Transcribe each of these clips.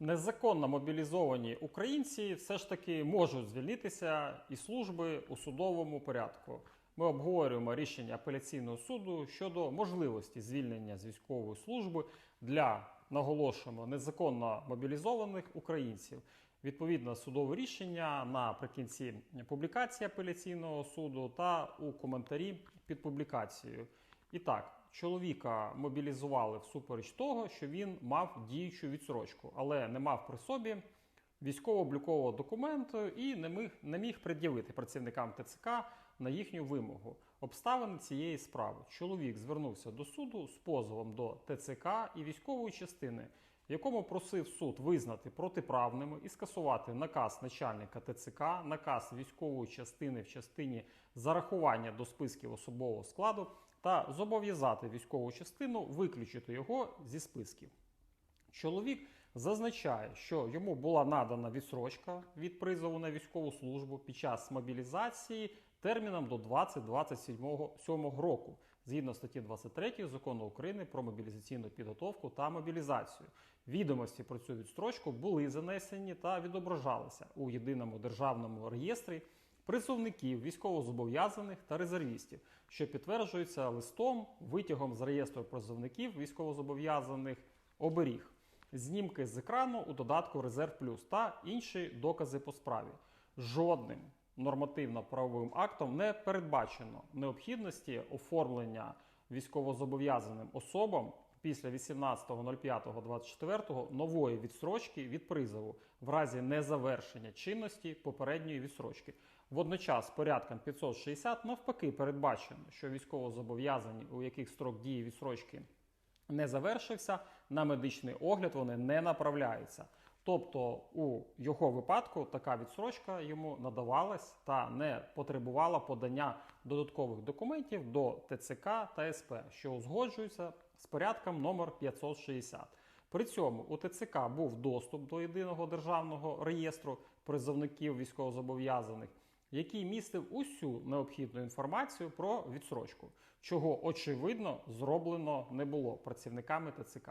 Незаконно мобілізовані українці все ж таки можуть звільнитися із служби у судовому порядку. Ми обговорюємо рішення апеляційного суду щодо можливості звільнення з військової служби для наголошуємо незаконно мобілізованих українців. Відповідно, судове рішення наприкінці публікації апеляційного суду та у коментарі під публікацією. І так, чоловіка мобілізували всупереч того, що він мав діючу відсрочку, але не мав при собі військово-облікового документу і не міг, не міг пред'явити працівникам ТЦК на їхню вимогу. Обставини цієї справи. Чоловік звернувся до суду з позовом до ТЦК і військової частини, в якому просив суд визнати протиправними і скасувати наказ начальника ТЦК, наказ військової частини в частині зарахування до списків особового складу та зобов'язати військову частину виключити його зі списків. Чоловік зазначає, що йому була надана відсрочка від призову на військову службу під час мобілізації терміном до 2027 року, згідно статті 23 закону України про мобілізаційну підготовку та мобілізацію. Відомості про цю відстрочку були занесені та відображалися у єдиному державному реєстрі призовників, військовозобов'язаних та резервістів, що підтверджується листом, витягом з реєстру призовників військовозобов'язаних оберіг, знімки з екрану у додатку Резерв Плюс та інші докази по справі. Жодним нормативно-правовим актом не передбачено необхідності оформлення військовозобов'язаним особам після 18.05.24 нової відстрочки від призову в разі незавершення чинності попередньої відстрочки. Водночас порядком 560 навпаки передбачено, що військовозобов'язані, у яких строк дії відстрочки не завершився, на медичний огляд вони не направляються. Тобто у його випадку така відсрочка йому надавалась та не потребувала подання додаткових документів до ТЦК та СП, що узгоджуються з порядком номер 560. При цьому у ТЦК був доступ до єдиного державного реєстру призовників військовозобов'язаних, який містив усю необхідну інформацію про відсрочку, чого очевидно зроблено не було працівниками ТЦК.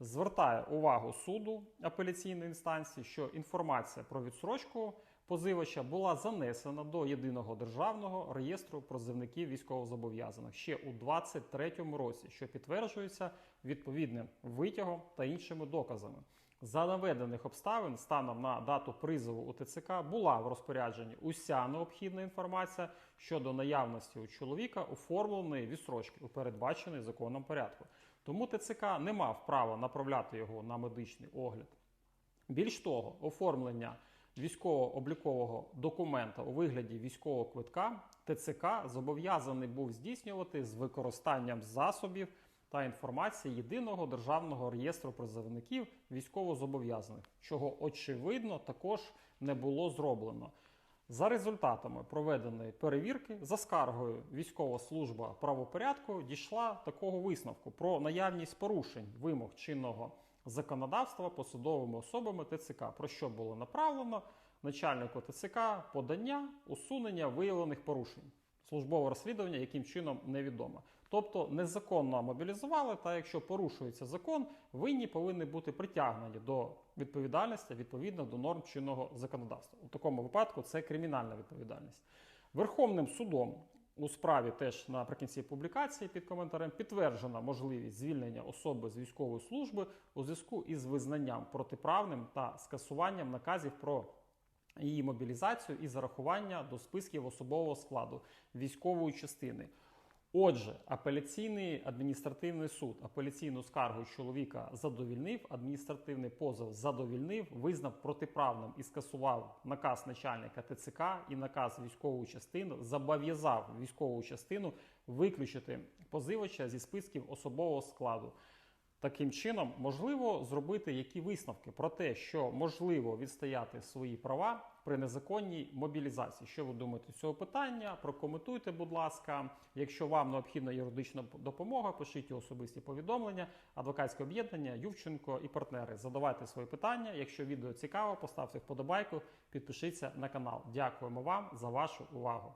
Звертає увагу суду апеляційної інстанції, що інформація про відсрочку позивача була занесена до єдиного державного реєстру призовників військовозобов'язаних ще у 2023 році, що підтверджується відповідним витягом та іншими доказами. За наведених обставин станом на дату призову у ТЦК була в розпорядженні уся необхідна інформація щодо наявності у чоловіка оформленої відсрочки у передбачений законом порядку. Тому ТЦК не мав права направляти його на медичний огляд. Більш того, оформлення військово-облікового документа у вигляді військового квитка ТЦК зобов'язаний був здійснювати з використанням засобів та інформації єдиного державного реєстру призовників військовозобов'язаних, чого очевидно також не було зроблено. За результатами проведеної перевірки за скаргою військова служба правопорядку дійшла такого висновку про наявність порушень вимог чинного законодавства посадовими особами ТЦК, про що було направлено начальнику ТЦК подання усунення виявлених порушень. Службове розслідування яким чином невідомо. Тобто незаконно мобілізували, та якщо порушується закон, винні повинні бути притягнені до відповідальності відповідно до норм чинного законодавства. У такому випадку це кримінальна відповідальність. Верховним судом у справі теж наприкінці публікації під коментарем підтверджена можливість звільнення особи з військової служби у зв'язку із визнанням протиправним та скасуванням наказів про її мобілізацію і зарахування до списків особового складу військової частини. Отже, апеляційний адміністративний суд апеляційну скаргу чоловіка задовільнив, адміністративний позов задовільнив, визнав протиправним і скасував наказ начальника ТЦК і наказ військової частини, зобов'язав військову частину виключити позивача зі списків особового складу. Таким чином, можливо зробити які висновки про те, що можливо відстояти свої права при незаконній мобілізації. Що ви думаєте з цього питання? Прокоментуйте, будь ласка. Якщо вам необхідна юридична допомога, пишіть особисті повідомлення, адвокатське об'єднання, Ювченко і партнери. Задавайте свої питання. Якщо відео цікаво, поставте вподобайку, підпишіться на канал. Дякуємо вам за вашу увагу.